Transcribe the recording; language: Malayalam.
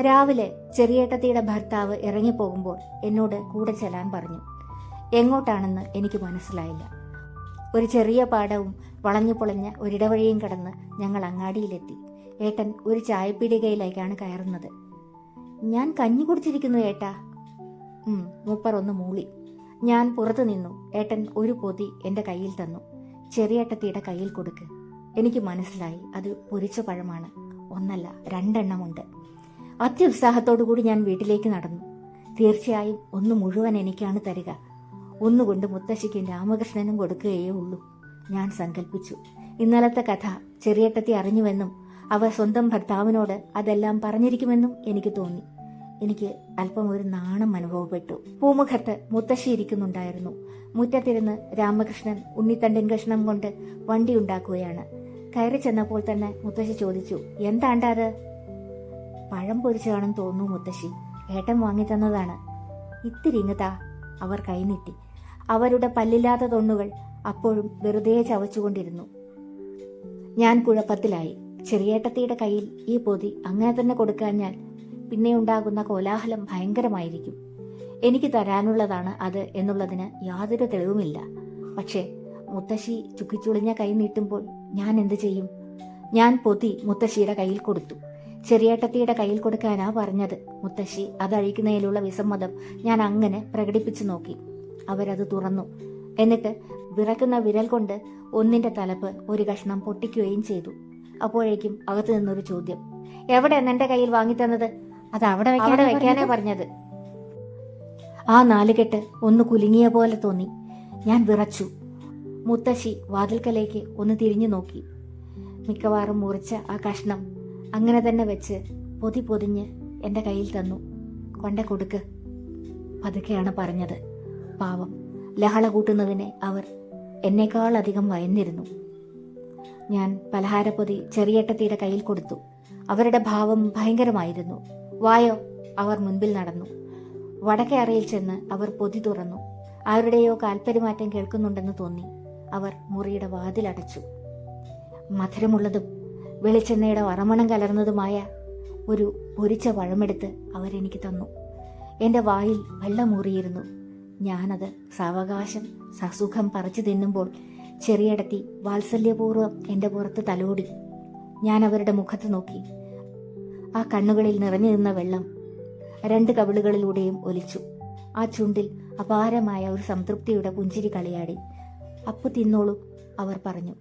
രാവിലെ ചെറിയേട്ടത്തിയുടെ ഭർത്താവ് ഇറങ്ങിപ്പോകുമ്പോൾ എന്നോട് കൂടെ ചെല്ലാൻ പറഞ്ഞു. എങ്ങോട്ടാണെന്ന് എനിക്ക് മനസ്സിലായില്ല. ഒരു ചെറിയ പാടവും വളഞ്ഞു പൊളഞ്ഞ ഒരിടവഴിയും കടന്ന് ഞങ്ങൾ അങ്ങാടിയിലെത്തി. ഏട്ടൻ ഒരു ചായപ്പീടികയിലേക്കാണ് കയറുന്നത്. ഞാൻ കഞ്ഞി കുടിച്ചിരിക്കുന്നു ഏട്ടാ. മൂപ്പർ ഒന്ന് മൂളി. ഞാൻ പുറത്തു നിന്നു. ഏട്ടൻ ഒരു പൊതി എന്റെ കയ്യിൽ തന്നു. ചെറിയേട്ടത്തിയുടെ കയ്യിൽ കൊടുക്ക്. എനിക്ക് മനസ്സിലായി. അത് പൊരിച്ച പഴമാണ്. ഒന്നല്ല രണ്ടെണ്ണമുണ്ട്. അത്യുത്സാഹത്തോടു കൂടി ഞാൻ വീട്ടിലേക്ക് നടന്നു. തീർച്ചയായും ഒന്ന് മുഴുവൻ എനിക്കാണ് തരിക. ഒന്നുകൊണ്ട് മുത്തശ്ശിക്കും രാമകൃഷ്ണനും കൊടുക്കുകയേ ഉള്ളൂ. ഞാൻ സങ്കല്പിച്ചു ഇന്നലത്തെ കഥ ചെറിയേട്ടത്തി അറിഞ്ഞുവെന്നും അവർ സ്വന്തം ഭർത്താവിനോട് അതെല്ലാം പറഞ്ഞിരിക്കുമെന്നും എനിക്ക് തോന്നി. എനിക്ക് അല്പം ഒരു നാണം അനുഭവപ്പെട്ടു. പൂമുഖത്ത് മുത്തശ്ശി ഇരിക്കുന്നുണ്ടായിരുന്നു. മുറ്റത്തിരുന്ന് രാമകൃഷ്ണൻ ഉണ്ണിത്തണ്ടിൻ കഷ്ണം കൊണ്ട് വണ്ടി ഉണ്ടാക്കുകയാണ്. കയറി ചെന്നപ്പോൾ തന്നെ മുത്തശ്ശി ചോദിച്ചു എന്താണ്ടത് പഴം പൊരിച്ചതാണെന്ന് തോന്നുന്നു മുത്തശ്ശി. ഏട്ടൻ വാങ്ങി തന്നതാണ്. ഇത്തിരി ഇങ്ങതാ അവർ കൈനീട്ടി. അവരുടെ പല്ലില്ലാത്ത തൊണ്ണുകൾ അപ്പോഴും വെറുതെ ചവച്ചുകൊണ്ടിരുന്നു. ഞാൻ കുഴപ്പത്തിലായി. ചെറിയേട്ടത്തിയുടെ കയ്യിൽ ഈ പൊതി അങ്ങനെ തന്നെ കൊടുക്കാഞ്ഞാൽ പിന്നെ ഉണ്ടാകുന്ന കോലാഹലം ഭയങ്കരമായിരിക്കും. എനിക്ക് തരാനുള്ളതാണ് അത് എന്നുള്ളതിന് യാതൊരു തെളിവുമില്ല. പക്ഷേ മുത്തശ്ശി ചുക്കിച്ചുളിഞ്ഞ കൈ നീട്ടുമ്പോൾ ഞാൻ എന്തു ചെയ്യും? ഞാൻ പൊതി മുത്തശ്ശിയുടെ കയ്യിൽ കൊടുത്തു. ചെറിയേട്ടത്തിയുടെ കയ്യിൽ കൊടുക്കാനാ പറഞ്ഞത്. മുത്തശ്ശി അതഴിക്കുന്നതിലുള്ള വിസമ്മതം ഞാൻ അങ്ങനെ പ്രകടിപ്പിച്ചു നോക്കി. അവരത് തുറന്നു. എന്നിട്ട് വിറക്കുന്ന വിരൽ കൊണ്ട് ഒന്നിന്റെ തലപ്പ് ഒരു കഷ്ണം പൊട്ടിക്കുകയും ചെയ്തു. അപ്പോഴേക്കും അകത്തു നിന്നൊരു ചോദ്യം. എവിടെ എന്നെ കയ്യിൽ വാങ്ങി തന്നത്? അത് അവിടെ വെക്കാതെ വെക്കാനേ പറഞ്ഞത്. ആ നാലുകെട്ട് ഒന്ന് കുലുങ്ങിയ പോലെ തോന്നി. ഞാൻ വിറച്ചു. മുത്തശ്ശി വാതിൽക്കലേക്ക് ഒന്ന് തിരിഞ്ഞു നോക്കി. മിക്കവാറും മുറിച്ച ആ കഷ്ണം അങ്ങനെ തന്നെ വെച്ച് പൊതി പൊതിഞ്ഞ് എന്റെ കയ്യിൽ തന്നു. കൊണ്ട കൊടുക്ക്. പതുക്കെയാണ് പറഞ്ഞത്. പാവം. ലഹള കൂട്ടുന്നതിനെ അവർ എന്നേക്കാൾ അധികം വയന്നിരുന്നു. ഞാൻ പലഹാരപ്പൊതി ചെറിയേട്ടത്തിയുടെ കയ്യിൽ കൊടുത്തു. അവരുടെ ഭാവം ഭയങ്കരമായിരുന്നു. വായോ അവർ മുൻപിൽ നടന്നു. വടക്കേ അറയിൽ ചെന്ന് അവർ പൊതി തുറന്നു. ആരുടെയോ കാൽപ്പരിമാറ്റം കേൾക്കുന്നുണ്ടെന്ന് തോന്നി. അവർ മുറിയുടെ വാതിലടച്ചു. മധുരമുള്ളതും വെളിച്ചെണ്ണയുടെ വറമണം കലർന്നതുമായ ഒരു പൊരിച്ച പഴമെടുത്ത് അവരെനിക്ക് തന്നു. എന്റെ വായിൽ വെള്ളമൂറിയിരുന്നു ഞാനത് സാവകാശം സസുഖം പറിച്ചു തിന്നുമ്പോൾ ചെറിയടത്തി വാത്സല്യപൂർവം എന്റെ പുറത്ത് തലോടി. ഞാൻ അവരുടെ മുഖത്ത് നോക്കി. ആ കണ്ണുകളിൽ നിറഞ്ഞു നിന്ന വെള്ളം രണ്ട് കവിളുകളിലൂടെയും ഒലിച്ചു. ആ ചുണ്ടിൽ അപാരമായ ഒരു സംതൃപ്തിയുടെ പുഞ്ചിരി കളിയാടി. അപ്പു തിന്നോളൂ അവർ പറഞ്ഞു.